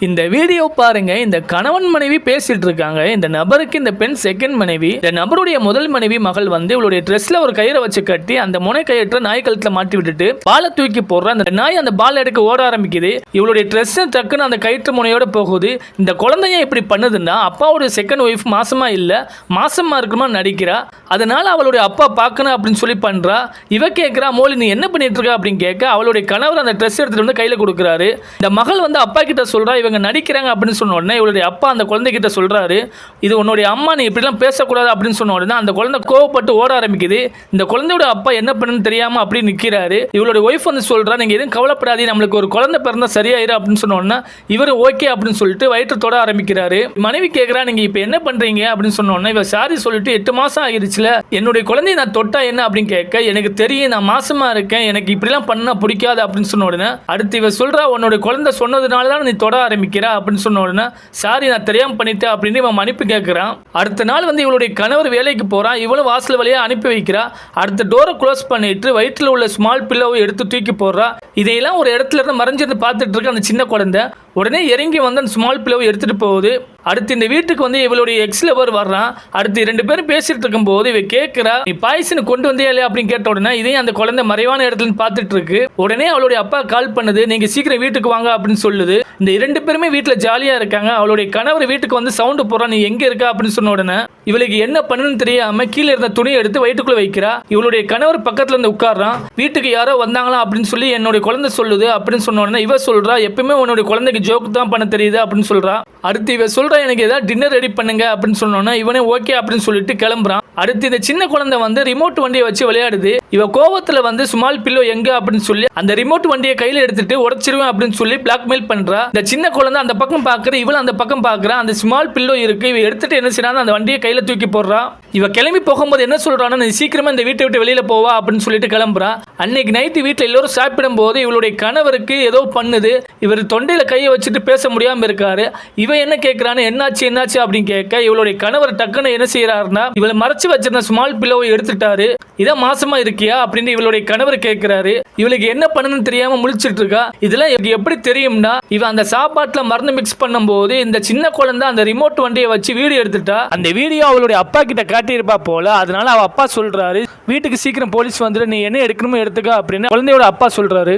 இந்த வீடியோ பாருங்க. இந்த கணவன் மனைவி பேசிட்டு இருக்காங்க. இந்த நபருக்கு இந்த பெண் செகண்ட் மனைவி. இந்த நபருடைய முதல் மனைவி மகள் வந்து இவளுடைய ட்ரெஸ்ல ஒரு கயிறை வச்சு கட்டி அந்த முனை கயிற்ற நாய் கழுத்துல மாட்டி விட்டுட்டு பாலை தூக்கி போடுற. அந்த நாய் அந்த பால் எடுக்க ஓட ஆரம்பிக்குது. இவளுடைய ட்ரெஸ் டக்குன்னு அந்த கயிற்று முனையோட போகுது. இந்த குழந்தைய இப்படி பண்ணுதுன்னா அப்பாவுடைய செகண்ட் ஒய்ஃப் மாசமா இல்ல மாசமா இருக்குமா நடிக்கிறா. அதனால அவளுடைய அப்பா பார்க்கணும் அப்படின்னு சொல்லி பண்றா. இவ கேட்கிறா மோலி நீ என்ன பண்ணிட்டு இருக்க? அப்படின்னு கேட்க அவளுடைய கணவர் அந்த ட்ரெஸ் எடுத்துட்டு வந்து கையில கொடுக்குறாரு. இந்த மகள் வந்து அப்பா கிட்ட சொல்றா இவங்க நடிக்கிறாங்க அப்படின்னு சொன்ன உடனே இவளுடைய அப்பா அந்த குழந்தை கிட்ட சொல்றாரு இது உன்னுடைய அம்மா நீ இப்படிலாம் பேசக்கூடாது அப்படின்னு சொன்ன உடனே அந்த குழந்தை கோவப்பட்டு ஓட ஆரம்பிக்குது. இந்த குழந்தையோட அப்பா என்ன பண்ணுன்னு தெரியாமல் அப்படி நிக்கிறாரு. இவளுடைய ஒய்ஃப் வந்து சொல்றா நீங்க எதுவும் கவலைப்படாதீங்க நம்மளுக்கு ஒரு குழந்தை பிறந்தால் சரியாயிரு அப்படின்னு சொன்ன உடனே இவர் ஓகே அப்படின்னு சொல்லிட்டு வயிற்று தொட ஆரம்பிக்கிறாரு. மனைவி கேட்குறா நீங்க இப்போ என்ன பண்ணுறீங்க அப்படின்னு சொன்ன உடனே இவ சாரி சொல்லிட்டு எட்டு மாசம் ஆகிருச்சுல என்னுடைய குழந்தைய நான் தொட்டா என்ன? அப்படின்னு கேட்க எனக்கு தெரியும் நான் மாசமா இருக்கேன் எனக்கு இப்படிலாம் பண்ணா பிடிக்காது அப்படின்னு சொன்ன உடனே அடுத்து இவ சொல்றா உன்னோட குழந்தை சொன்னதுனால தான் நீ தொட ஆரம்பிக்கிறா அப்படின்னு சொன்ன உடனே சாரி நான் தெரியாமல் பண்ணிட்டேன் அப்படின்னு இவன் மன்னிப்பு கேட்கறான் அடுத்த நாள் வந்து இவளுடைய கணவர் வேலைக்கு போகிறான் இவளும் வாசல் வழியாக அனுப்பி வைக்கிறா. அடுத்த டோரை க்ளோஸ் பண்ணிட்டு வயிற்றுல உள்ள ஸ்மால் பில்லோவை எடுத்து தூக்கி போடுறா. இதையெல்லாம் ஒரு இடத்துல இருந்து மறைஞ்சிருந்து பார்த்துட்டு இருக்க அந்த சின்ன குழந்தை. உடனே இறங்கி வந்து அந்த ஸ்மால் பிளவை எடுத்துட்டு போகுது. அடுத்து இந்த வீட்டுக்கு வந்து இவளுடைய எக்ஸ் லவர் வர்றான் அடுத்து ரெண்டு பேரும் பேசிட்டு இருக்கும்போது இவ கேட்கிறா நீ பாய்சன் கொண்டு வந்தே இல்லையா? அப்படின்னு கேட்ட உடனே இதையும் அந்த குழந்தை மறைவான இடத்துல பார்த்துட்டு இருக்கு. உடனே அவளுடைய அப்பா கால் பண்ணுது நீங்க சீக்கிரம் வீட்டுக்கு வாங்க அப்படின்னு சொல்லுது. இந்த இரண்டு பேருமே வீட்டுல ஜாலியா இருக்காங்க. அவளுடைய கணவர் வீட்டுக்கு வந்து சவுண்டு போறா நீ எங்க இருக்க? அப்படின்னு சொன்ன உடனே இவளுக்கு என்ன பண்ணுன்னு தெரியாம கீழே இருந்த துணியை எடுத்து வயிற்றுக்குள்ள வைக்கிறா. இவளுடைய கணவர் பக்கத்துல இருந்து உட்கார்றான். வீட்டுக்கு யாரோ வந்தாங்களா? அப்படின்னு சொல்லி என்னுடைய குழந்தை சொல்லுது அப்படின்னு சொன்ன உடனே இவ சொல்றா எப்பவுமே உன்னுடைய குழந்தைக்கு ஜோக் தான் பண்ண தெரியுது அப்படின்னு சொல்றா அடுத்து இவன் சொல்றான் எனக்கு ஏதாவது டின்னர் ரெடி பண்ணுங்க அப்படின்னு சொன்னோன்னா இவனே ஓகே அப்படின்னு சொல்லிட்டு கிளம்புறான். அடுத்து இந்த சின்ன குழந்தை வந்து ரிமோட் வண்டியை வச்சு விளையாடுது. இவ கோவத்தில் வந்து ஸ்மால் பில்லோ எங்க அப்படின்னு சொல்லி அந்த ரிமோட் வண்டியை கையில எடுத்துட்டு உடச்சிருவேன் அப்படின்னு சொல்லி பிளாக்மெயில் பண்றா. இந்த சின்ன குழந்தை அந்த பக்கம் பாக்குற இவள் அந்த பக்கம் பாக்குறான் அந்த ஸ்மால் பில்லோ இருக்கு இவ எடுத்துட்டு என்ன செய்யறாங்க அந்த வண்டியை கையில தூக்கி போடுறான் இவ கிளம்பி போகும்போது என்ன சொல்றான்னா நீ சீக்கிரமா இந்த வீட்டை விட்டு வெளியில போவா அப்படின்னு சொல்லிட்டு கிளம்புறா. அன்னைக்கு நைட்டு வீட்டில் எல்லாரும் சாப்பிடும் போது இவளுடைய கணவருக்கு ஏதோ பண்ணுது. இவர் தொண்டையில கையை வச்சுட்டு பேச முடியாமல் இருக்காரு. இவன் என்ன கேட்கறான்னு என்னாச்சு என்னாச்சு? அப்படின்னு கேட்க இவளுடைய கணவர் டக்குன்னு என்ன செய்யறாருன்னா இவளை மறைச்சு வச்சிருந்த ஸ்மால் பில்லோவை எடுத்துட்டாரு. இதான் மாசமா இருக்கியா? அப்படின்னு இவளுடைய கணவர் கேட்கிறாரு இவளுக்கு என்ன பண்ணணும்னு தெரியாம முழிச்சிட்டு இருக்கா. இதெல்லாம் இவருக்கு எப்படி தெரியும்னா இவ அந்த சாப்பாட்டுல மருந்து மிக்ஸ் பண்ணும்போது இந்த சின்ன குழந்தை அந்த ரிமோட் வண்டியை வச்சு வீடியோ எடுத்துட்டா. அந்த வீடியோ அவளுடைய அப்பா கிட்ட மிரட்டியிருப்பா போல. அதனால அவ அப்பா சொல்றாரு வீட்டுக்கு சீக்கிரம் போலீஸ் வந்துட்டு நீ என்ன எடுக்கணுமோ எடுத்துக்க அப்படின்னு குழந்தையோட அப்பா சொல்றாரு.